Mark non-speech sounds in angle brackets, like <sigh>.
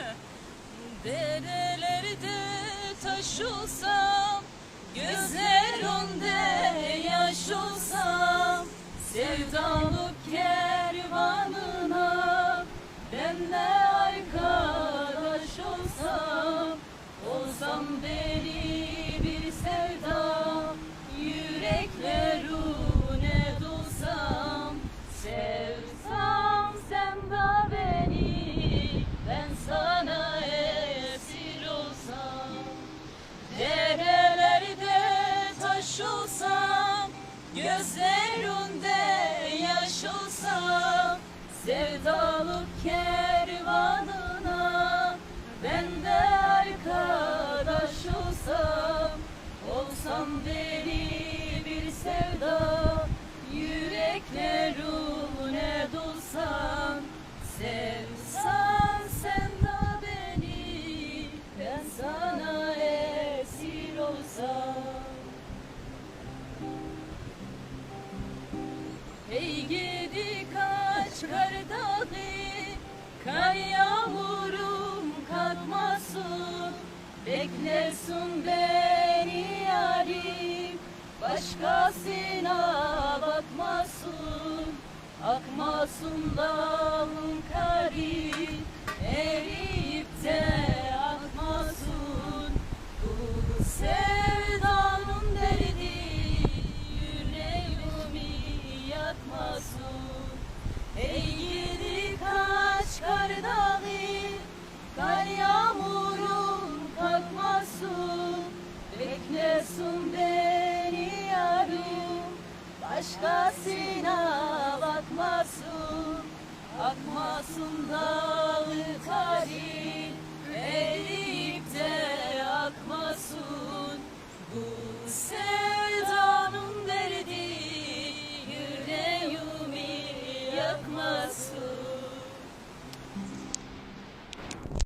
<laughs> Derelerde taş olsam Gözler önde yaş olsam Sevdalı Kar yağmurum kalkmasın Beklersin beni yarim. Başkasına bakmasın Akmasın dağın kari Eriyip Mahnesun beni yarim Başkasına bakmasın. Akmasın dağı karim. Eriyip de akmasın. Bu sevdanın derdi Yüreğimi yakmasın.